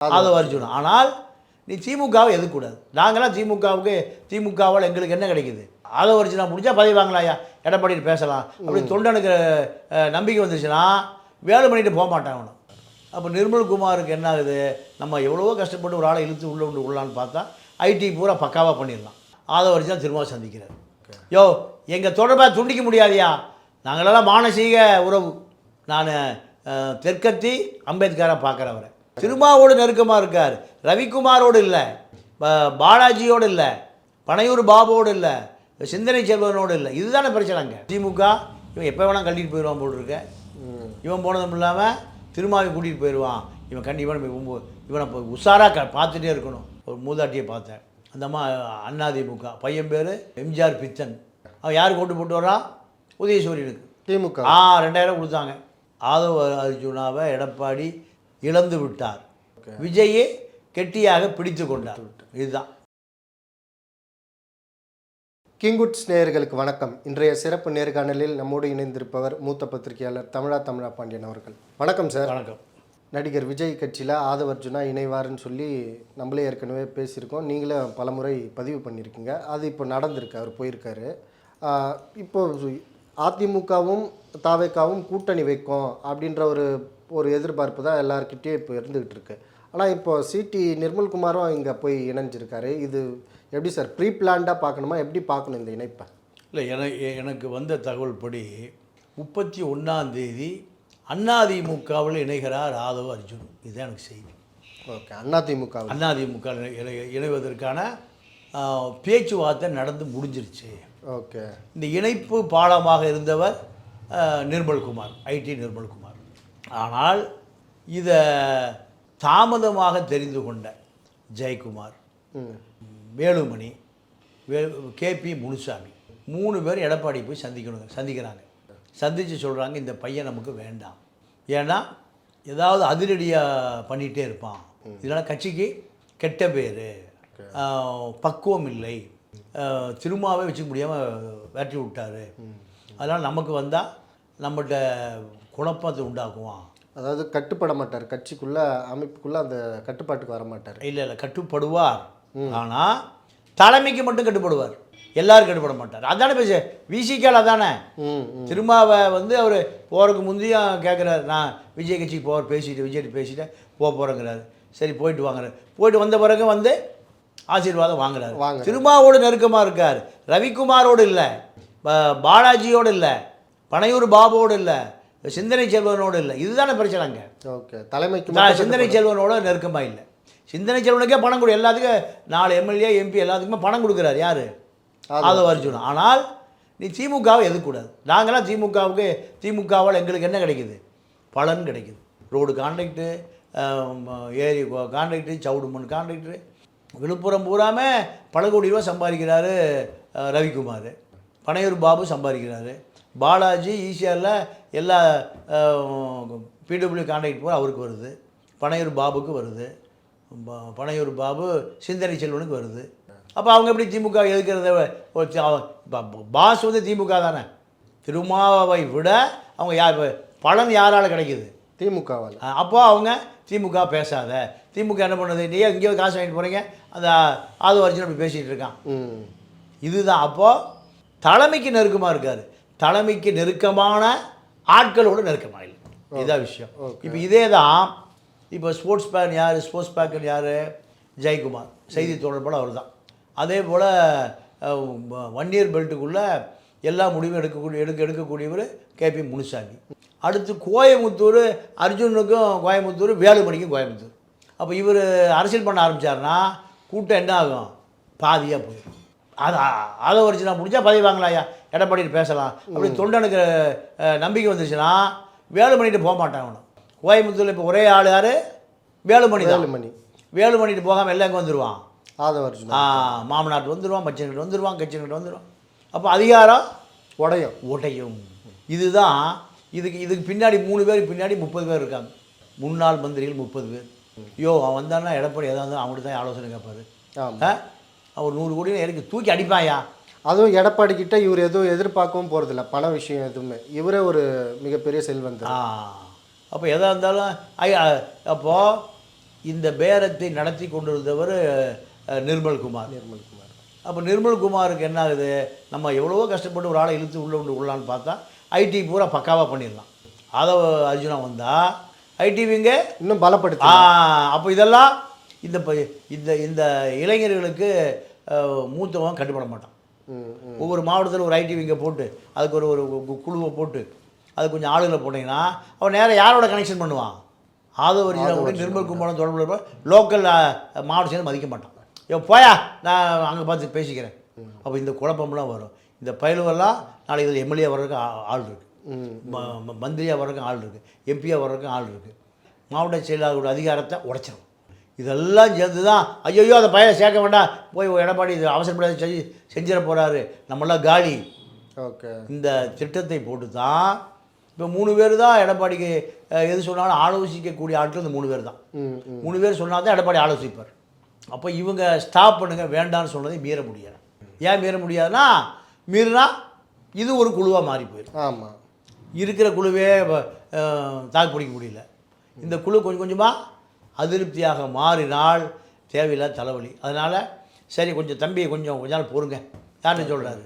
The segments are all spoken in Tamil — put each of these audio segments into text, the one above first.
ஆதவ அர்ஜுன் ஆனால் நீ திமுகவை எதுக்கூடாது நாங்களாம் திமுகவுக்கு திமுகவால் எங்களுக்கு என்ன கிடைக்குது? ஆதவ அர்ஜுனா முடிஞ்சா பதவி வாங்கலாம்யா எடப்பாடி பேசலாம். அப்படி தொண்டனுக்கு நம்பிக்கை வந்துச்சுன்னா வேலை பண்ணிட்டு போக மாட்டான் அவனும். அப்போ நிர்மல்குமாருக்கு என்ன ஆகுது? நம்ம எவ்வளவோ கஷ்டப்பட்டு ஒரு ஆளை இழுத்து உள்ளே கொண்டு உள்ளான்னு பார்த்தா ஐடி பூரா பக்காவாக பண்ணிடலாம். ஆதவ அர்ஜுனா திரும்ப சந்திக்கிறார். யோ எங்கள் தொடர்பாக துண்டிக்க முடியாதியா? நாங்களெல்லாம் மானசீக உறவு. நான் தெற்கத்தி அம்பேத்கரை பார்க்குறவரை. திருமாவோடு நெருக்கமாக இருக்கார். ரவிக்குமாரோடு இல்லை. பாலாஜியோடு இல்லை. பனையூர் பாபுவோடு இல்லை. சிந்தனை செல்வனோடு இல்லை. இதுதானே பிரச்சனைங்க திமுக இவன் எப்போ வேணால் கழட்டிட்டு போயிடுவான் போல் இருக்க. இவன் போனதும் இல்லாமல் திருமாவை கூட்டிகிட்டு போயிடுவான். இவன் கண்டிப்பாக நம்ம இவன் உஷாராக க பார்த்துட்டே இருக்கணும். ஒரு மூதாட்டியை பார்த்தேன். அந்த அம்மா அதிமுக பையன் பேர் எம்ஜிஆர் பித்தன். அவன் யாருக்கு ஓட்டு போட்டு வரான் உதயசூரியனுக்கு. திமுக. ஆ ரெண்டாயிரம் கொடுத்தாங்க. ஆதவ அர்ஜுனாவை எடப்பாடி இழந்து விட்டார். விஜயை கெட்டியாக பிடித்து கொண்டார். இதுதான். கிங்குட்ஸ் நேயர்களுக்கு வணக்கம். இன்றைய சிறப்பு நேர்காணலில் நம்மோடு இணைந்திருப்பவர் மூத்த பத்திரிகையாளர் தமிழா தமிழா பாண்டியன் அவர்கள். வணக்கம் சார். வணக்கம். நடிகர் விஜய் கட்சியில் ஆதவர்ஜுனா இணைவாருன்னு சொல்லி நம்மளே ஏற்கனவே பேசியிருக்கோம். நீங்களும் பலமுறை பதிவு பண்ணியிருக்கீங்க. அது இப்போ நடந்திருக்கு அவர் போயிருக்காரு. இப்போ அதிமுகவும் தாவேக்காவும் கூட்டணி வைக்கும் அப்படின்ற ஒரு ஒரு எதிர்பார்ப்பு தான் எல்லாருக்கிட்டேயும் இப்போ இருந்துகிட்டு இருக்கு. ஆனால் இப்போ சிடி நிர்மல்குமாரும் இங்கே போய் இணைஞ்சிருக்காரு. இது எப்படி சார்? ப்ரீ பிளான்டாக பார்க்கணுமா? எப்படி பார்க்கணும் இந்த இணைப்பை? இல்லை எனக்கு எனக்கு வந்த தகவல் படி முப்பத்தி ஒன்றாம் தேதி அதிமுகவில் இணைகிறார் ஆதவ அர்ஜுன். இதுதான் எனக்கு செய்தி. ஓகே அதிமுக அதிமுக இணைவதற்கான பேச்சுவார்த்தை நடந்து முடிஞ்சிருச்சு. ஓகே. இந்த இணைப்பு பாலமாக இருந்தவர் நிர்மல்குமார் ஐடி நிர்மல்குமார். ஆனால் இதை தாமதமாக தெரிந்து கொண்ட ஜெயக்குமார் வேலுமணி வே கேபி முனுசாமி மூணு பேர் எடப்பாடி போய் சந்திக்கணுங்க சந்திக்கிறாங்க. சந்தித்து சொல்கிறாங்க இந்த பையன் நமக்கு வேண்டாம். ஏன்னா ஏதாவது அதிரடியாக பண்ணிகிட்டே இருப்பான். இதனால் கட்சிக்கு கெட்ட பேர். பக்குவம் இல்லை. திருமாவே வச்சுக்க முடியாமல் வேட்டி விட்டாரு. அதனால் நமக்கு வந்தால் நம்மகிட்ட குழப்பத்தை உண்டாக்குவான். அதாவது கட்டுப்பட மாட்டார். கட்சிக்குள்ள அமைப்புக்குள்ள அந்த கட்டுப்பாட்டுக்கு வர மாட்டார். இல்லை இல்லை கட்டுப்படுவார். ஆனால் தலைமைக்கு மட்டும் கட்டுப்படுவார். எல்லாரும் கட்டுப்பட மாட்டார். அதானே பேச விசிக்கால் அதானே. திருமாவை வந்து அவர் போகிறதுக்கு முந்தையும் கேட்குறாரு நான் விஜய் கட்சிக்கு போகிற பேசிட்டு விஜய் பேசிட்டு போக போகிறேங்கிறாரு சரி போயிட்டு வாங்குறாரு. போயிட்டு வந்த பிறகு வந்து ஆசீர்வாதம் வாங்குறாரு. திருமாவோடு நெருக்கமாக இருக்கார். ரவிக்குமாரோடு இல்லை. பாலாஜியோடு இல்லை. பனையூர் பாபுவோடு இல்லை. சிந்தனை செல்வனோடு இல்லை. இதுதானே பிரச்சனைங்க ஓகே தலைமைக்கு சிந்தனை செல்வனோட நெருக்கமாக இல்லை. சிந்தனை செல்வனுக்கே பணம் கொடு. எல்லாத்துக்கும் நாலு எம்எல்ஏ எம்பி எல்லாத்துக்குமே பணம் கொடுக்குறாரு யார்? ஆதவ அர்ஜுன். ஆனால் நீ திமுகவை எதுக்கூடாது நாங்களாம் திமுகவுக்கு திமுகவால் எங்களுக்கு என்ன கிடைக்குது? பலன் கிடைக்குது. ரோடு கான்ட்ராக்டு ஏரி கான்ட்ராக்டு சவுடுமண் கான்ட்ராக்டு விழுப்புரம் பூராமே பல கோடி ரூபா சம்பாதிக்கிறாரு ரவிக்குமார். பனையூர் பாபு சம்பாதிக்கிறாரு. பாலாஜி ஈசிஆரில் எல்லா பிடபிள்யூ கான்ட்ராக்ட் பூரா அவருக்கு வருது. பனையூர் பாபுக்கு வருது. பனையூர் பாபு சிந்தனை செல்வனுக்கு வருது. அப்போ அவங்க எப்படி திமுக எதுக்கிறத பாஸ் வந்து திமுக தானே. திருமாவை விட அவங்க யார் பலன் யாரால் கிடைக்குது? திமுகவால். அஹ் அப்போ அவங்க திமுக பேசாத. திமுக என்ன பண்ணுது? நீ எங்கேயோ காசு வாங்கிட்டு போகிறீங்க அந்த ஆதவ அர்ஜுன் அப்படி பேசிகிட்டு இருக்கான். இதுதான். அப்போது தலைமைக்கு நெருக்கமாக இருக்கார். தலைமைக்கு நெருக்கமான ஆட்களோட நெருக்கமாக இல்லை இதுதான் விஷயம். இப்போ இதே தான் இப்போ ஸ்போர்ட்ஸ் பேன் யார் ஸ்போர்ட்ஸ் பேக்கர் யார்? ஜெயக்குமார் செய்தி தொடர்பாளர் அவர் தான் அதே போல் ஒன் இயர் பெல்ட்டுக்குள்ளே எல்லா முடிவும் எடுக்கக்கூடிய எடுக்க எடுக்கக்கூடியவர் கேபி முனுசாமி. அடுத்து கோயமுத்தூர் அர்ஜுனுக்கும் கோயமுத்தூர் வேலுமணிக்கும் கோயமுத்தூர் அப்போ இவர் அரசியல் பண்ண ஆரம்பித்தார்னா கூட்டம் என்ன ஆகும்? பாதியாக போயிடும். அது அதை வச்சு நான் முடிஞ்சா பதவி வாங்கலாம்யா. எடப்பாடி பேசலாம். அப்படி தொண்டனுக்கு நம்பிக்கை வந்துச்சுன்னா வேலுமணிட்டு போக மாட்டான் அவனும் கோயம்புத்தூரில் இப்போ ஒரே ஆள் யார்? வேலுமணி வேலுமணி வேலுமணிட்டு போகாமல் எல்லாம் இங்கே வந்துடுவான் ஆதவர்ஜுனா ஆ, மாமனாட்டு வந்துடுவான் மச்சன்கிட்ட வந்துடுவான் கட்சிங்கிட்ட வந்துடுவான் அப்போ அதிகாரம் உடையும். உடையும். இதுதான் இதுக்கு இதுக்கு பின்னாடி மூணு பேர் பின்னாடி முப்பது பேர் இருக்காங்க. முன்னாள் மந்திரிகள் முப்பது பேர். ஐயோ அவன் வந்தான்னா எடப்பாடி ஏதாவது அவங்கள்ட்ட தான் ஆலோசனை கேட்பாரு அவர் நூறு கோடி எனக்கு தூக்கி அடிப்பாயா? அதுவும் எடப்பாடி கிட்ட இவர் எதுவும் எதிர்பார்க்கவும் போகிறதில்ல பண விஷயம் எதுவுமே. இவரே ஒரு மிகப்பெரிய செல்வந்தர். அப்போ எதாக இருந்தாலும் ஐ அப்போது இந்த பேரத்தை நடத்தி கொண்டிருந்தவர் நிர்மல்குமார் நிர்மல்குமார் அப்போ நிர்மல்குமாருக்கு என்ன ஆகுது? நம்ம எவ்வளவோ கஷ்டப்பட்டு ஒரு ஆளை இழுத்து உள்ளே கொண்டு உள்ளான்னு பார்த்தா ஐடி பூரா பக்காவாக பண்ணிடலாம். அதை அர்ஜுனா வந்தால் ஐடிவிங்க இன்னும் பலப்படுத்தி அப்போ இதெல்லாம் இந்த இந்த இந்த இளைஞர்களுக்கு மூத்தவன் கட்டுப்பட மாட்டான். ஒவ்வொரு மாவட்டத்தில் ஒரு ஐடி விங்கை போட்டு அதுக்கு ஒரு ஒரு குழுவை போட்டு அது கொஞ்சம் ஆளுகளை போட்டிங்கன்னா அவன் நேரா யாரோட கனெக்ஷன் பண்ணுவான்? ஆதவரிஜினா கூட நிர்மல் கும்பலம் தொடர்பு லோக்கல் மாவட்ட சேர்ந்து மதிக்க மாட்டான். ஐயோ போயா நான் அங்கே பார்த்து பேசிக்கிறேன். அப்போ இந்த குழப்பம்லாம் வரும். இந்த பயிலுவெல்லாம் நாளைக்கு இதில் எம்எல்ஏ வர்றதுக்கு ஆள் இருக்குது மந்திரியாக வர்றதுக்கு ஆள் இருக்குது எம்பியாக வர்றதுக்கு ஆள் இருக்குது மாவட்ட செயலாளரோட அதிகாரத்தை உடைச்சிடும் இதெல்லாம் சேர்ந்து தான் ஐயோ அந்த பையனை சேர்க்க வேண்டாம். போய் எடப்பாடி இது அவசரப்படாத செஞ்சு செஞ்சிட போகிறாரு நம்மளாம் காலி. ஓகே. இந்த திட்டத்தை போட்டு தான் இப்போ மூணு பேர் தான் எடப்பாடிக்கு எது சொன்னாலும் ஆலோசிக்கக்கூடிய ஆட்கள் இந்த மூணு பேர் தான் மூணு பேர் சொன்னால் தான் எடப்பாடி ஆலோசிப்பார். அப்போ இவங்க ஸ்டாப் பண்ணுங்க வேண்டாம்னு சொன்னதை மீற முடியாது. ஏன் மீற முடியாதுன்னா மீறினா இது ஒரு குழுவாக மாறி போயிடும் ஆமாம் இருக்கிற குழுவே தாக்கு பிடிக்க முடியல. இந்த குழு கொஞ்சம் கொஞ்சமாக அதிருப்தியாக மாறினால் தேவையில்லாத தலைவலி. அதனால் சரி கொஞ்சம் தம்பி கொஞ்சம் கொஞ்ச நாள் பொறுங்க. யாருன்னு சொல்கிறாரு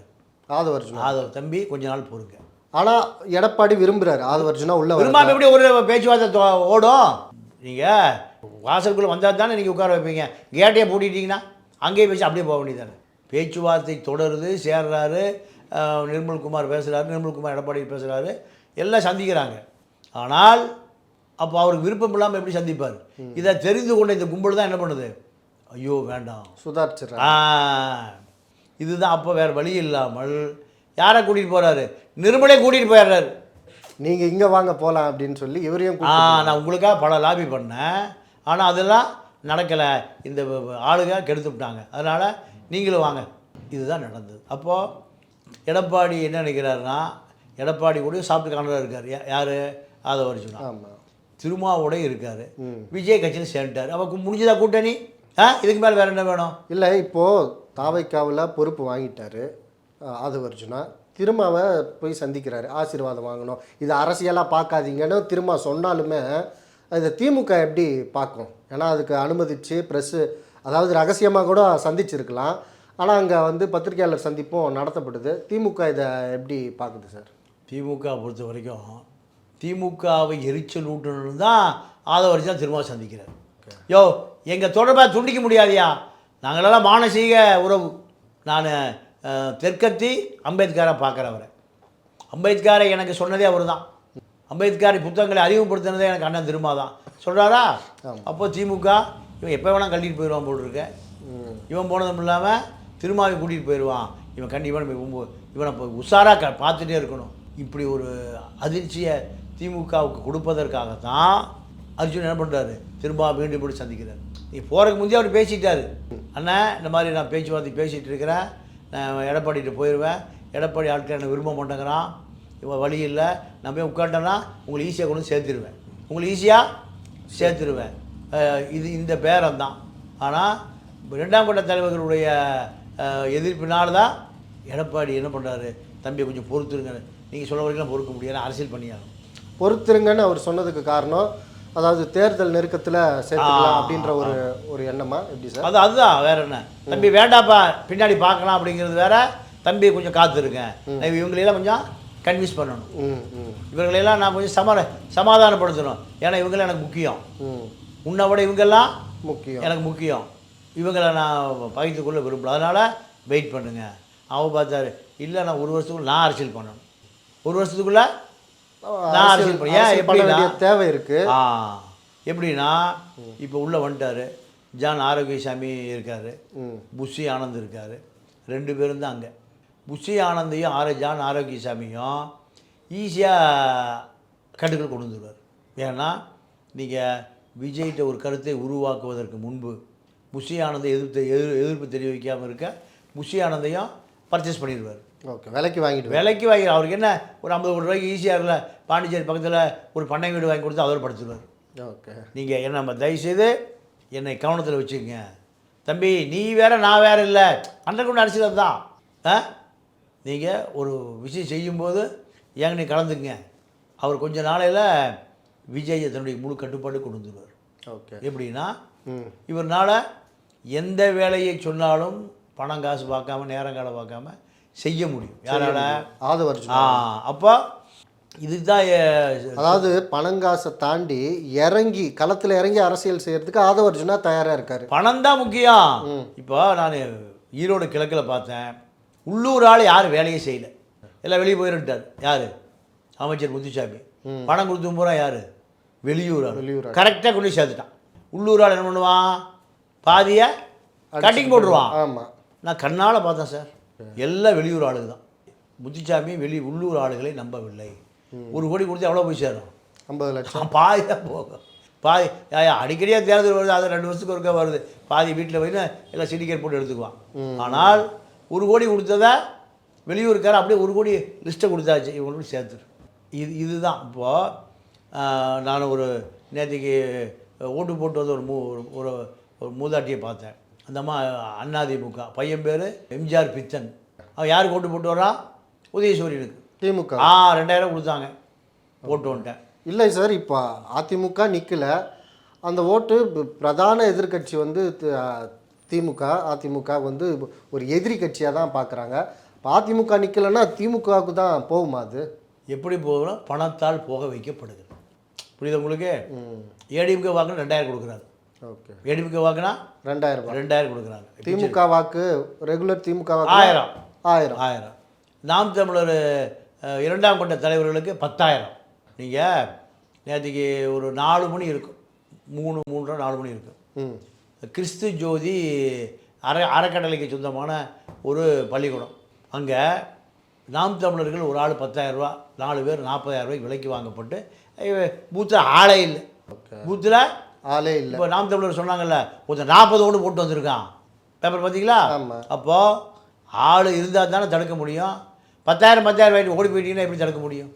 ஆதவர்ஜுனா. ஆதவ் தம்பி கொஞ்ச நாள் பொறுங்க. ஆனால் எடப்பாடி விரும்புறாரு. ஆதவர்ஜுனா உள்ள வர விரும்பாம எப்படி ஒரு பேச்சுவார்த்தை ஓடும்? நீங்கள் வாசலுக்குள்ளே வந்தால் தானே நீங்கள் உட்கார வைப்பீங்க. கேட்டையே பூட்டிட்டீங்கன்னா அங்கேயே பேசி அப்படியே போக வேண்டியதானே பேச்சுவார்த்தை தொடருது சேர்றாரு. நிர்மல்குமார் பேசுகிறாரு நிர்மல்குமார் எடப்பாடி பேசுகிறாரு எல்லாம் சந்திக்கிறாங்க. ஆனால் அப்போ அவருக்கு விருப்பம் இல்லாமல் எப்படி சந்திப்பார்? இதை தெரிந்து கொண்ட இந்த கும்பல் தான் என்ன பண்ணுது? ஐயோ வேண்டாம். சுதாரிச்சிடுறாரு. ஆ, இதுதான் அப்போ வேறு வழி இல்லாமல் யாரை கூட்டிகிட்டு போகிறாரு நிர்மலே கூட்டிகிட்டு போயிடுறாரு. நீங்கள் இங்கே வாங்க போகலாம் அப்படின்னு சொல்லி இவரையும் நான் உங்களுக்காக பல லாபி பண்ணேன். ஆனால் அதெல்லாம் நடக்கலை. இந்த ஆளுங்க கெடுத்து விட்டாங்க. அதனால் நீங்களும் வாங்க. இதுதான் நடந்தது. அப்போது எடப்பாடி என்ன நினைக்கிறாருன்னா எடப்பாடி கூட சாப்பிட்டு காணல இருக்கார். யார்? ஆதவரிச்சுனா ஆமாம் திருமாவோட இருக்கார். ம். விஜய் கட்சியில் சேர்ந்துட்டார். அப்போ முடிஞ்சதா கூட்டணி? ஆ? இதுக்கு மேலே வேறு என்ன வேணும்? இல்லை இப்போது தாவைக்காவில் பொறுப்பு வாங்கிட்டாரு ஆதவர்ஜுனா. திருமாவை போய் சந்திக்கிறாரு. ஆசீர்வாதம் வாங்கணும். இது அரசியலாக பார்க்காதீங்கன்னு திரும்ப சொன்னாலுமே இதை திமுக எப்படி பார்க்கும்? ஏன்னா அதுக்கு அனுமதிச்சு ப்ரெஸ்ஸு அதாவது ரகசியமாக கூட சந்திச்சிருக்கலாம். ஆனால் அங்கே வந்து பத்திரிகையாளர் சந்திப்பும் நடத்தப்படுது. திமுக இதை எப்படி பார்க்குது சார்? திமுக பொறுத்த வரைக்கும் திமுகவை எரிச்சல் ஊட்டணும்னு தான் ஆதவரிச்சு தான் திரும்ப சந்திக்கிறார். யோ எங்கள் தொடர்பை துண்டிக்க முடியாதியா? நாங்களெல்லாம் மானசீக உறவு. நான் தெற்கத்தி அம்பேத்கரை பார்க்குறவரை அம்பேத்கரை எனக்கு சொன்னதே அவர் தான் அம்பேத்கரை புத்தகங்களை அறிமுகப்படுத்தினதே எனக்கு அண்ணன் திருமா தான் சொல்கிறாரா அப்போ திமுக இவன் எப்போ வேணால் கழட்டிட்டு போயிடுவான் ம். இவன் போனதும் இல்லாமல் திருமாவை கூட்டிகிட்டு போயிடுவான். இவன் கண்டிப்பாக இவன் இவனை உஷாராக க பார்த்துட்டே இருக்கணும். இப்படி ஒரு அதிர்ச்சியை திமுகவுக்கு கொடுப்பதற்காகத்தான் அர்ஜுன் என்ன பண்ணுறாரு திரும்ப மீண்டும் மீண்டும் சந்திக்கிறார். நீ போகிறதுக்கு முந்தைய அவர் பேசிட்டாரு. அண்ணன் இந்த மாதிரி நான் பேச்சுவார்த்தை பேசிகிட்டு இருக்கிறேன். நான் எடப்பாடிகிட்ட போயிடுவேன் எடப்பாடி ஆட்கள் என்னை விரும்ப மாட்டேங்கிறான். இவன் வழி இல்லை. நான் போய் உட்காண்டேன்னா உங்களை ஈஸியாக கொண்டு சேர்த்துருவேன். உங்களை ஈஸியாக சேர்த்துருவேன். இது இந்த பேரம் தான் ஆனால் ரெண்டாம் கட்ட தலைவர்களுடைய எதிர்ப்பினால் தான் எடப்பாடி என்ன பண்ணுறாரு தம்பி கொஞ்சம் பொறுத்துருங்க. நீங்கள் சொல்ல வரைக்கும் பொறுக்க முடியாது. அரசியல் பண்ணியாகும் பொறுத்துருங்கன்னு அவர் சொன்னதுக்கு காரணம். அதாவது தேர்தல் நெருக்கத்தில் சேர்த்துக்கலாம் அப்படின்ற ஒரு ஒரு எண்ணமா? எப்படி சார்? அது அதுதான் வேற என்ன? தம்பி வேண்டாப்பா பின்னாடி பார்க்கலாம் அப்படிங்கிறது வேற. தம்பி கொஞ்சம் காத்திருங்க. நான் இவங்களையெல்லாம் கொஞ்சம் கன்வின்ஸ் பண்ணணும். ம் ம். இவர்களையெல்லாம் நான் கொஞ்சம் சமாத சமாதானப்படுத்தணும். ஏன்னா இவங்களாம் எனக்கு முக்கியம். உன்னை விட இவங்கெல்லாம் முக்கியம். எனக்கு முக்கியம். இவங்களை நான் பகிர்ந்து கொள்ள விரும்பல. அதனால் வெயிட் பண்ணுங்க. அவன் பார்த்தாரு இல்லை நான் ஒரு வருஷத்துக்குள்ள நான் அரசியல் பண்ணணும். ஒரு வருஷத்துக்குள்ள நான் அரசியல் ஏன் எப்படின்னா? தேவை இருக்கு. ஆ எப்படின்னா இப்போ உள்ளே வந்துட்டாரு. ஜான் ஆரோக்கியசாமி இருக்கார். புஷி ஆனந்த் இருக்கார். ரெண்டு பேரும் தான் அங்கே. புஷி ஆனந்தையும் ஆர. ஜான் ஆரோக்கியசாமியும் ஈஸியாக கட்டுக்கள் கொண்டு வந்துடுவார் ஏன்னா நீங்கள் விஜய்கிட்ட ஒரு கருத்தை உருவாக்குவதற்கு முன்பு புஷி ஆனந்தை எதிர்த்து எதிர் எதிர்ப்பு தெரிவிக்காமல் இருக்க புஷி ஆனந்தையும் பர்ச்சேஸ் பண்ணிடுவார் ஓகே விலைக்கு வாங்கிட்டு விலைக்கு வாங்கி அவருக்கு என்ன ஒரு ஐம்பது கோடி ரூபாய்க்கு ஈஸியாக இருக்கல பாண்டிச்சேரி பக்கத்தில் ஒரு பண்ணை வீடு வாங்கி கொடுத்து அதோட படுத்துடுவார் ஓகே. நீங்கள் என்ன நம்ம தயவுசெய்து என்னை கவனத்தில் வச்சுக்கங்க. தம்பி நீ வேற நான் வேற இல்லை. அண்டர் கொண்டு அரசியல் தான். ஆ? நீங்கள் ஒரு விஷயம் செய்யும்போது ஏங்க நீ கலந்துக்குங்க. அவர் கொஞ்ச நாளையில் விஜய் தன்னுடைய முழு கட்டுப்பாடு கொண்டு வந்துடுவார் ஓகே. எப்படின்னா இவர்னால எந்த வேலையை சொன்னாலும் பணம் காசு பார்க்காம நேரங்காலம் பார்க்காம செய்ய முடியும். யாரால? ஆதவர்ஜுனா ஆ அப்போ இதுதான் அதாவது பணங்காசை தாண்டி இறங்கி களத்தில் இறங்கி அரசியல் செய்யறதுக்கு ஆதவர்ஜுனா தயாராக இருக்காரு. பணம் தான் முக்கியம். இப்போ நான் ஈரோடு கிழக்கில் பார்த்தேன். உள்ளூர் ஆள் யாரும் வேலையே செய்யல. எல்லாம் வெளியே போயிருட்டார் யார்? அமைச்சர் முத்துசாமி. பணம் கொடுத்து போகிறா யார்? வெளியூர் ஆள். வெளியூர் கரெக்டாக கொண்டு சேர்த்துட்டான். உள்ளூர் ஆள் என்ன பண்ணுவான்? பாதியை கட்டிங் போட்டுருவான். ஆமாம் நான் கண்ணால் பார்த்தேன் சார். எல்லாம் வெளியூர் ஆளுங்க தான் முத்துசாமி வெளி உள்ளூர் ஆளுகளை நம்பவில்லை. ஒரு கோடி கொடுத்து எவ்வளோ போய் சேரும்? ஐம்பது லட்சம். பாதி தான் போகும். பாதி அடிக்கடியாக தேர்தல் வருது அது ரெண்டு வருஷத்துக்கு ஒருக்கா வருது. பாதி வீட்டில் போய் எல்லாம் சிண்டிகேட் போட்டு எடுத்துக்குவான். ஆனால் ஒரு கோடி கொடுத்ததை வெளியூருக்கார அப்படியே ஒரு கோடி லிஸ்ட்டை கொடுத்தாச்சு இவங்களுக்கு சேர்த்துரு இது இதுதான். இப்போது நான் ஒரு நேற்றுக்கு ஓட்டு போட்டு வந்து ஒரு மூ ஒரு- ஒரு ஒரு மூதாட்டியை பார்த்தேன். அந்த அம்மா அதிமுக பையன் பேர் எம்ஜிஆர் பித்தன் அவன் யாருக்கு ஓட்டு போட்டு வரான் உதயசூரியனுக்கு. திமுக ஆ ரெண்டாயிரம் கொடுத்தாங்க. போட்டு வந்துட்டேன். இல்லை சார் இப்போ அதிமுக நிற்கல அந்த ஓட்டு பிரதான எதிர்க்கட்சி வந்து திமுக அதிமுக வந்து ஒரு எதிரி கட்சியாக தான் பார்க்குறாங்க இப்போ அதிமுக நிற்கலைன்னா திமுகவுக்கு தான் போகுமா அது? எப்படி போகணும் பணத்தால் போக வைக்கப்படுகிறது புரியுது உங்களுக்கு? ஏடிஎம்கே வாக்குனா ரெண்டாயிரம் கொடுக்குறாங்க ஓகே. ஏடிஎம்கே வாக்குனா ரெண்டாயிரம் ரூபாய் ரெண்டாயிரம் கொடுக்குறாங்க. திமுக வாக்கு ரெகுலர் திமுக வாக்கு ஆயிரம். ஆயிரம். ஆயிரம். நாம் தமிழர் இரண்டாம் கட்ட தலைவர்களுக்கு பத்தாயிரம். நீங்கள் நேற்றுக்கு ஒரு நாலு மணி இருக்கும். மூணு மூன்றரை நாலு மணி இருக்கும். ம். கிறிஸ்து ஜோதி அற அறக்கட்டளைக்கு சொந்தமான ஒரு பள்ளிக்கூடம். அங்கே நாம் தமிழர்கள் ஒரு ஆள் பத்தாயிரரூபா நாலு பேர் நாற்பதாயிரம் ரூபாய்க்கு விலைக்கு வாங்கப்பட்டு பூத்தில் ஆளே இல்லை. பூத்தில் ஆளே இல்லை. இப்போ நாம் தமிழர் சொன்னாங்கல்ல ஒருத்தன் நாற்பது ஓடு போட்டு வந்திருக்கான். பேப்பர் பார்த்தீங்களா. அப்போது ஆள் இருந்தால் தானே தடுக்க முடியும். பத்தாயிரம் பத்தாயிரம் வாங்கிட்டு ஓடி போயிட்டீங்கன்னா எப்படி தடுக்க முடியும்?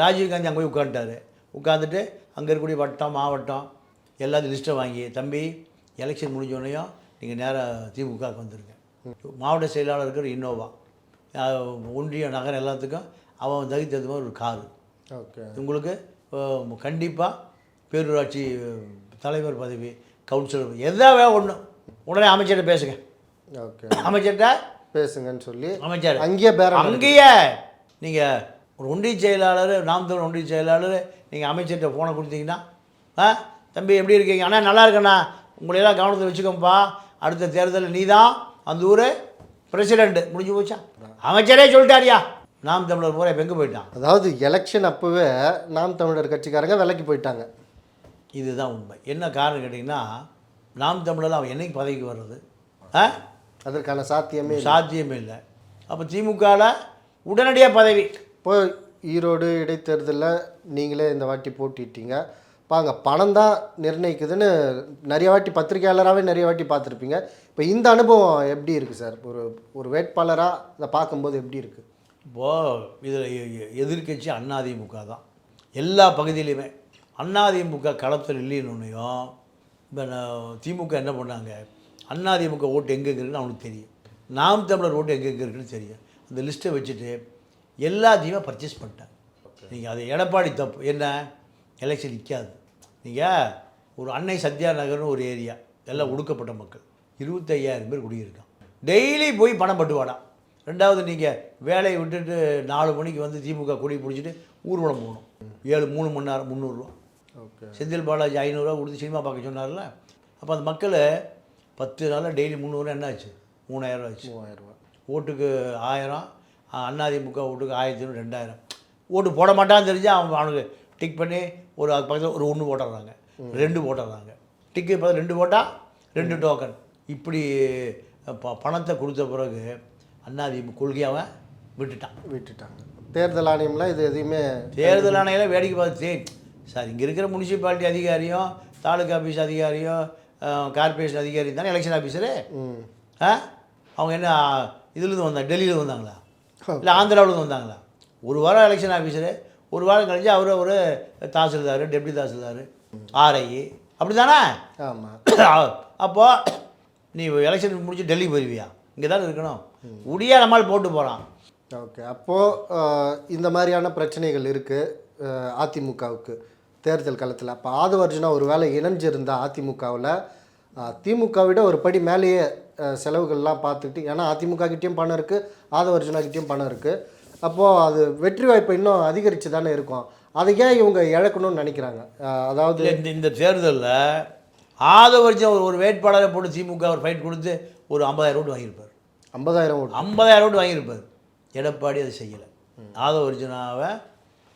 ராஜீவ் காந்தி அங்கே போய் உட்காந்துட்டாரு உட்காந்துட்டு அங்கே இருக்கக்கூடிய வட்டம் மாவட்டம் எல்லாத்தையும் லிஸ்ட்டை வாங்கி தம்பி எலெக்ஷன் முடிஞ்சோடனையும் நீங்கள் நேராக திமுகவுக்கு வந்துருங்க. மாவட்ட செயலாளர் இருக்கிற இன்னோவா. ஒன்றிய நகரம் எல்லாத்துக்கும் அவன் தகுந்த மாதிரி ஒரு காரு. ஓகே. உங்களுக்கு கண்டிப்பாக பேரூராட்சி தலைவர் பதவி கவுன்சிலர் எதாவது ஒன்று உடனே அமைச்சர்கிட்ட பேசுங்க. ஓகே. அமைச்சர்கிட்ட பேசுங்கன்னு சொல்லி அமைச்சர். அங்கேயே பேரம் அங்கேயே நீங்கள் ஒரு ஒன்றிய செயலாளர் நாம் ஒன்றிய செயலாளர் நீங்கள் அமைச்சர்கிட்ட ஃபோனை கொடுத்தீங்கன்னா ஆ தம்பி எப்படி இருக்கீங்க? அண்ணா நல்லா இருக்கண்ணா. உங்களையெல்லாம் கவனத்தில் வச்சுக்கோப்பா அடுத்த தேர்தலில் நீ தான் அந்த ஊர் பிரசிடெண்ட்டு முடிஞ்சு போச்சா? அமைச்சரே சொல்லிட்டாரியா. நாம் தமிழர் பூரா இப்போ எங்கே போயிட்டான்? அதாவது எலெக்ஷன் அப்போவே நாம் தமிழர் கட்சிக்காரங்க விலைக்கு போயிட்டாங்க. இதுதான் உண்மை. என்ன காரணம் கேட்டிங்கன்னா நாம் தமிழர் அவன் என்னைக்கு பதவிக்கு வர்றது? ஆ? அதற்கான சாத்தியமே. சாத்தியமே இல்லை. அப்போ திமுகவில் உடனடியாக பதவி. இப்போ ஈரோடு இடைத்தேர்தலில் நீங்களே இந்த வாட்டி போட்டிட்டீங்க. பாங்க பணம் தான் நிர்ணயிக்குதுன்னு நிறைய வாட்டி பத்திரிகையாளராகவே நிறைய வாட்டி பார்த்துருப்பீங்க. இப்போ இந்த அனுபவம் எப்படி இருக்குது சார்? ஒரு ஒரு வேட்பாளராக இதை பார்க்கும்போது எப்படி இருக்குது இப்போது இதில் எதிர்க்கட்சி அதிமுக தான். எல்லா பகுதியிலையுமே அதிமுக களத்தில் இல்லைன்னு இப்போ திமுக என்ன பண்ணாங்க? அதிமுக ஓட்டு எங்கே இருக்குன்னு அவனுக்கு தெரியும். நாம் தமிழர் ஓட்டு எங்கே இருக்குன்னு தெரியும். அந்த லிஸ்ட்டை வச்சுட்டு எல்லாத்தையுமே பர்ச்சேஸ் பண்ணிட்டாங்க. நீங்கள் அது எடப்பாடி தப்பு. என்ன? எலெக்ஷன் நிற்காது நீங்கள் ஒரு அன்னை சத்யா நகர்னு ஒரு ஏரியா எல்லாம் ஒடுக்கப்பட்ட மக்கள். இருபத்தையாயிரம் பேர் குடியிருக்கான் டெய்லி போய் பணம் பட்டுவாடா ரெண்டாவது நீங்கள் வேலையை விட்டுட்டு நாலு மணிக்கு வந்து திமுக கொடி பிடிச்சிட்டு ஊர்வலம் போகணும். ஏழு மூணு மணி நேரம் முந்நூறுரூவா செந்தில் பாலாஜி ஐநூறுரூவா கொடுத்து சினிமா பார்க்க சொன்னார்ல அப்போ அந்த மக்கள் பத்து நாளில் டெய்லி முந்நூறுரூவா என்ன ஆச்சு? மூணாயிரம் ஆச்சு. மூவாயிரம் ரூபாய். ஓட்டுக்கு ஆயிரம் அண்ணாதிமுக ஓட்டுக்கு ஆயிரத்தி ஐநூறு ரெண்டாயிரம். ஓட்டு போட மாட்டான்னு தெரிஞ்சு அவங்க அவனுக்கு டிக் பண்ணி ஒரு அது பக்கத்தில் ஒரு ஒன்று போட்டுடுறாங்க ரெண்டு போட்டுடுறாங்க டிக்கு இப்போ ரெண்டு போட்டால் ரெண்டு டோக்கன் இப்படி ப பணத்தை கொடுத்த பிறகு அண்ணாதிமுக கொள்கையாவை விட்டுட்டான். விட்டுட்டாங்க. தேர்தல் ஆணையம்லாம் இது எதையுமே தேர்தல் ஆணையில் வேடிக்கை பார்த்து சரி இங்கே இருக்கிற முனிசிபாலிட்டி அதிகாரியும் தாலுகா ஆஃபீஸ் அதிகாரியும் கார்பரேஷன் அதிகாரி தானே எலெக்ஷன் ஆஃபீஸரு ஆ? அவங்க என்ன இதுலேருந்து வந்தாங்க டெல்லியிலேருந்து வந்தாங்களா? இல்லை ஆந்திராவிலேருந்து வந்தாங்களா? ஒரு வாரம் எலெக்ஷன் ஆஃபீஸரு ஒரு வாரம் கழிச்சு அவர் ஒரு தாசில்தார் டெப்டி தாசில்தார் ஆர்ஐ அப்படி தானே ஆமாம் அப்போது நீ எலெக்ஷன் முடிச்சு டெல்லி போயிருவியா? இங்கே தானே இருக்கணும். உடியா நம்மால் போட்டு போகிறான் ஓகே. அப்போது இந்த மாதிரியான பிரச்சனைகள் இருக்குது அதிமுகவுக்கு. தேர்தல் களத்தில் அப்போ ஆதவர்ஜுனா ஒரு வேளை இணைஞ்சிருந்தா அதிமுகவில் திமுகவிட ஒரு படி மேலேயே செலவுகள்லாம் பார்த்துட்டு ஏன்னா அதிமுக கிட்டேயும் பணம் இருக்குது ஆதவர்ஜுனா கிட்டேயும் பணம் இருக்குது அப்போது அது வெற்றி வாய்ப்பு இன்னும் அதிகரித்து தானே இருக்கும். அதை ஏன் இவங்க இழக்கணும்னு நினைக்கிறாங்க? அதாவது இந்த இந்த தேர்தலில் ஆதவர்ஜன் ஒரு ஒரு வேட்பாளரை போட்டு திமுக ஒரு ஃபைட் கொடுத்து ஒரு ஐம்பதாயிரம் ஓட்டு வாங்கியிருப்பார். ஐம்பதாயிரம் ஓட்டு. ஐம்பதாயிரம் ஓட்டு வாங்கியிருப்பார். எடப்பாடி அதை செய்யலை. ஆதவர்ஜுனாவை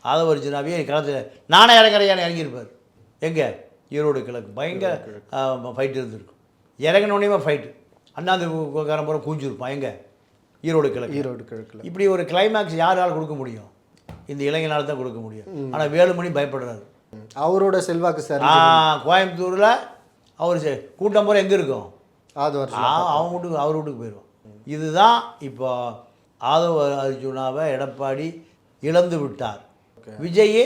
ஆதவர்ஜுனாவே களத்தில் நானே இறங்குறையான இறங்கியிருப்பார்? எங்கே? ஈரோடு கிழக்கு. பயங்கர ஃபைட் இருந்திருக்கும். இறங்கினோடனே ஃபைட்டு அண்ணாந்து காரம்புறம் கூஞ்சிருப்பான் எங்கே? ஈரோடு கிழக்கு. ஈரோடு கிழக்கில். இப்படி ஒரு கிளைமேக்ஸ் யாரால் கொடுக்க முடியும்? இந்த இளைஞனால் தான் கொடுக்க முடியும். ஆனால் வேலுமணி பயப்படுறாரு. அவரோட செல்வாக்கு சார் கோயம்புத்தூரில் அவர் செ- கூட்டம் பூரா எங்கே இருக்கும்? ஆதவர்ஜுனா ஆ, அவன் வீட்டுக்கு அவர் வீட்டுக்கு போயிடுவோம் இதுதான் இப்போ ஆதவ அர்ஜுனாவை எடப்பாடி இழந்து விட்டார். விஜயை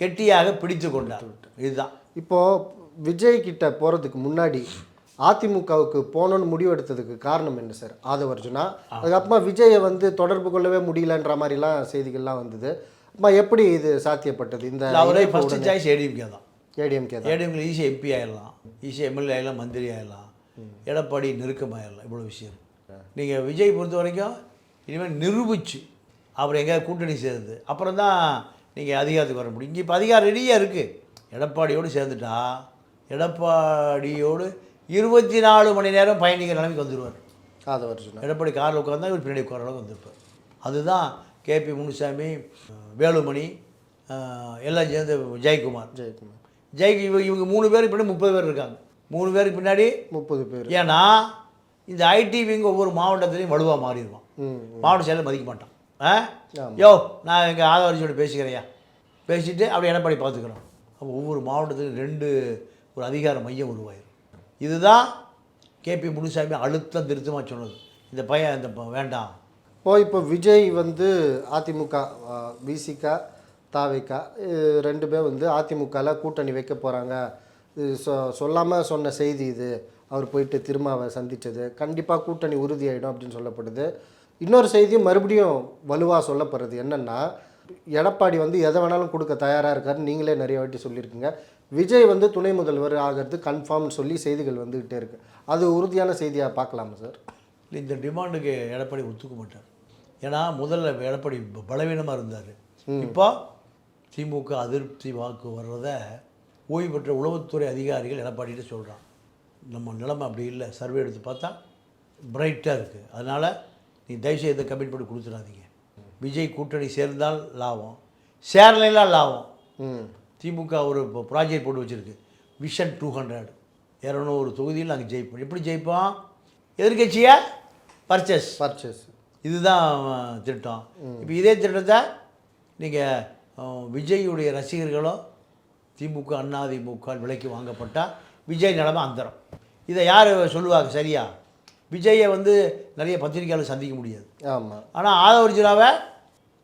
கெட்டியாக பிடித்து கொண்டார். இதுதான். இப்போது விஜய் கிட்ட போகிறதுக்கு முன்னாடி அதிமுகவுக்கு போகணும்னு முடிவெடுத்ததுக்கு காரணம் என்ன சார்? ஆதவர்ஜுனா அதுக்கப்புறமா விஜயை வந்து தொடர்பு கொள்ளவே முடியலன்ற மாதிரிலாம் செய்திகள்லாம் வந்தது. அம்மா எப்படி இது சாத்தியப்பட்டது? இந்த அவரே ஃபஸ்ட்டு சாய்ஸ் ஏடிஎம்கே தான். ஏடிஎம்கே தான். ஏடிஎம்கே ஈஸியாக எம்பி ஆயிடலாம். ஈஸியாக எம்எல்ஏ ஆயிடலாம் மந்திரி ஆயிடலாம். எடப்பாடி நெருக்கமாயிடலாம் இவ்வளோ விஷயம். நீங்கள் விஜய் பொறுத்த வரைக்கும் இனிமேல் நிரூபிச்சு அவர் எங்கேயாவது கூட்டணி சேர்ந்து அப்புறம் தான் நீங்கள் அதிகாரத்துக்கு வர முடியும். இங்கே இப்போ அதிகாரம் ரெடியாக இருக்குது எடப்பாடியோடு சேர்ந்துட்டா எடப்பாடியோடு இருபத்தி நாலு மணி நேரம் பயணிக்கிற நிலைமைக்கு வந்துடுவார் ஆதவர்ஜுனா எடப்பாடி காரில் உட்காந்தா இவர் பின்னாடி உட்கார அளவுக்கு வந்திருப்பார். அதுதான் கேபி முனுசாமி வேலுமணி எல்லாம் சேர்ந்து ஜெயக்குமார். ஜெயக்குமார். ஜெய்க்கு இவங்க இவங்க மூணு பேருக்கு பின்னாடி முப்பது பேர் இருக்காங்க. மூணு பேருக்கு பின்னாடி முப்பது பேர். ஏன்னா இந்த ஐடி விங் ஒவ்வொரு மாவட்டத்துலையும் வலுவாக மாறிடுவான். மாவட்ட செயலர் மதிக்க மாட்டான். ஆ. யோ நான் எங்கள் ஆதவரிச்சோட பேசிக்கிறேயா பேசிட்டு அப்படி எடப்பாடி பார்த்துக்கிறோம் அப்போ ஒவ்வொரு மாவட்டத்துலையும் ரெண்டு ஒரு அதிகார மையம் உருவாயிரும். இதுதான் கேபி முனுசாமி அழுத்தம் திருத்தமாக சொன்னது. இந்த பையன் இந்த வேண்டாம். இப்போ இப்போ விஜய் வந்து அதிமுக விசிகா தாவிகா ரெண்டு பேர் வந்து அதிமுகவில் கூட்டணி வைக்க போகிறாங்க சொ சொல்லாமல் சொன்ன செய்தி இது. அவர் போயிட்டு திருமாவை சந்தித்தது கண்டிப்பாக கூட்டணி உறுதியாயிடும் அப்படின்னு சொல்லப்படுது. இன்னொரு செய்தியும் மறுபடியும் வலுவாக சொல்லப்படுறது என்னென்னா எடப்பாடி வந்து எதை வேணாலும் கொடுக்க தயாராக இருக்காரு நீங்களே நிறைய வாட்டி சொல்லியிருக்கீங்க. விஜய் வந்து துணை முதல்வர் ஆகிறது கன்ஃபார்ம்னு சொல்லி செய்திகள் வந்துக்கிட்டே இருக்குது அது உறுதியான செய்தியாக பார்க்கலாமா சார்? இல்லை இந்த டிமாண்டுக்கு எடப்பாடி ஒத்துக்க மாட்டார். ஏன்னா முதல்ல எடப்பாடி பலவீனமாக இருந்தார். இப்போ திமுக அதிருப்தி வாக்கு வர்றத ஓய்வு பெற்ற உளவுத்துறை அதிகாரிகள் எடப்பாடிகிட்ட சொல்கிறான் நம்ம நிலைமை அப்படி இல்லை. சர்வே எடுத்து பார்த்தா பிரைட்டாக இருக்குது அதனால் நீ தயவுசெய்து இந்த கமிட்மெண்ட் கொடுத்துடாதீங்க. விஜய் கூட்டணி சேர்ந்தால் லாபம். சேரலாம் லாபம். திமுக ஒரு ப்ராஜெக்ட் போட்டு வச்சுருக்கு. விஷன் டூ ஹண்ட்ரட் இரநூறு தொகுதியில் நாங்கள் ஜெயிப்போம். எப்படி ஜெயிப்போம்? எதிர்கட்சியா? பர்ச்சேஸ் பர்ச்சேஸ் இதுதான் திட்டம். இப்போ இதே திட்டத்தை நீங்கள் விஜயுடைய ரசிகர்களும் திமுக அதிமுக விலைக்கு வாங்கப்பட்டால் விஜய் நிலைமை அந்தரம். இதை யார் சொல்லுவாங்க சரியா? விஜயை வந்து நிறைய பத்திரிகையாளர் சந்திக்க முடியாது. ஆமாம் ஆனால் ஆதவர்ஜுனாவை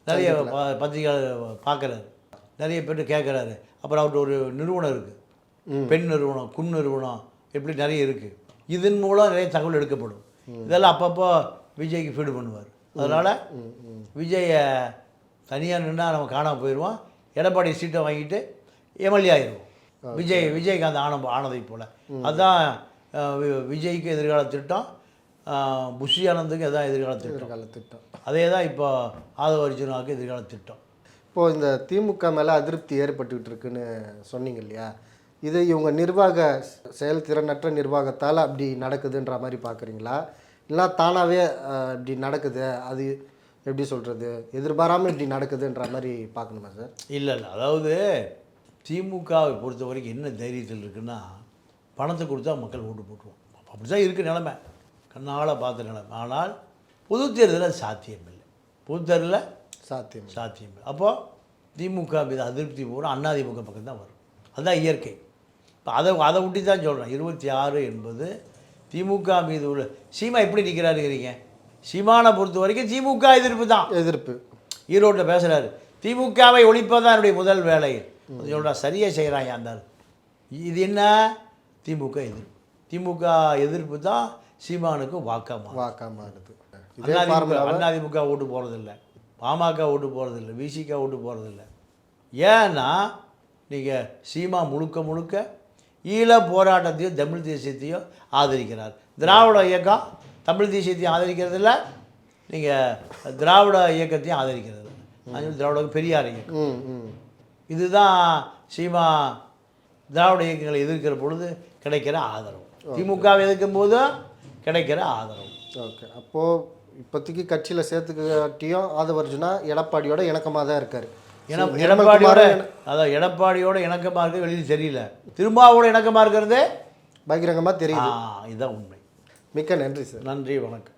நிறைய பத்திரிகையாளர் பார்க்குறாரு. நிறைய பேர்ட்டு கேட்குறாரு அப்புறம் அவர்கிட்ட ஒரு நிறுவனம் இருக்குது பெண் நிறுவனம் குன் நிறுவனம் இப்படி நிறைய இருக்குது இதன் மூலம் நிறைய தகவல் எடுக்கப்படும். இதெல்லாம் அப்பப்போ விஜய்க்கு ஃபீடு பண்ணுவார். அதனால் விஜயை தனியாக நின்னா நம்ம காணாமல் போயிடுவோம் எடப்பாடி சீட்டை வாங்கிட்டு எம்எல்ஏ ஆயிடுவோம் விஜய் விஜய்காந்த் ஆனந்த ஆனதை போல். அதுதான் விஜய்க்கு எதிர்கால திட்டம். புஷி ஆனந்துக்கு அதான் எதிர்கால திட்டம். திட்டம். அதே தான் இப்போ ஆதவ அர்ஜுனாவுக்கு எதிர்கால திட்டம். இப்போது இந்த திமுக மேலே அதிருப்தி ஏற்பட்டுக்கிட்டு இருக்குன்னு சொன்னீங்க இல்லையா? இது இவங்க நிர்வாக செயல்திறனற்ற நிர்வாகத்தால் அப்படி நடக்குதுன்ற மாதிரி பார்க்குறீங்களா? இல்லை தானாகவே இப்படி நடக்குது அது எப்படி சொல்கிறது எதிர்பாராமல் இப்படி நடக்குதுன்ற மாதிரி பார்க்கணுமா சார்? இல்லை இல்லை. அதாவது திமுகவை பொறுத்த வரைக்கும் என்ன தைரியத்தில் இருக்குன்னா பணத்தை கொடுத்தா மக்கள் ஓட்டு போட்டுருவோம் அப்படி தான் இருக்குது நிலமை. கண்ணால் பார்த்த நிலைமை ஆனால் பொது தேர்தலில் அது சாத்தியம் இல்லை பொது தேர்தலில் சாத்தியம் சாத்தியம் இல்லை அப்போது திமுக மீது அதிருப்தி பூரா அதிமுக பக்கம் தான் வரும். அதுதான் இயற்கை. இப்போ அதை அதை விட்டு தான் சொல்கிறேன் இருபத்தி ஆறு என்பது திமுக மீது உள்ள சீமா எப்படி நிற்கிறாருங்கிறீங்க சீமானை பொறுத்த வரைக்கும் திமுக எதிர்ப்பு தான். எதிர்ப்பு. ஈரோட்டில் பேசுகிறாரு திமுகவை ஒழிப்பதான் என்னுடைய முதல் வேலை. சொல்கிறா சரியாக செய்கிறான் அந்த. இது என்ன? திமுக எதிர்ப்பு. திமுக எதிர்ப்பு தான் சீமானுக்கு வாக்காமா? வாக்கா மாறுது அதிமுக ஓட்டு போகிறதில்ல பாமக ஓட்டு போகிறதில்ல விசிக ஓட்டு போகிறதில்ல ஏன்னா நீங்கள் சீமா முழுக்க முழுக்க ஈழ போராட்டத்தையும் தமிழ் தேசியத்தையும் ஆதரிக்கிறார். திராவிட இயக்கம் தமிழ் தேசியத்தையும் ஆதரிக்கிறதில்ல. நீங்கள் திராவிட இயக்கத்தையும் ஆதரிக்கிறது இல்ல. அது திராவிட பெரியார் இயக்கம். இதுதான் சீமா திராவிட இயக்கங்களை எதிர்க்கிற பொழுது கிடைக்கிற ஆதரவு. திமுகவை எதிர்க்கும் போதும் கிடைக்கிற ஆதரவு. ஓகே. அப்போது இப்போதைக்கு கட்சியில் சேர்த்துக்காட்டியும் ஆதவர்ஜுனா எடப்பாடியோட இணக்கமாக தான் இருக்கார். என எடப்பாடியோட அதான் எடப்பாடியோட இணக்கமாக இருக்கிறது வெளியில் தெரியல. திருமாவோட இணக்கமாக இருக்கிறது? பகிரங்கமாக ஆ, தெரியுது இதுதான் உண்மை. மிக்க நன்றி சார். நன்றி வணக்கம்.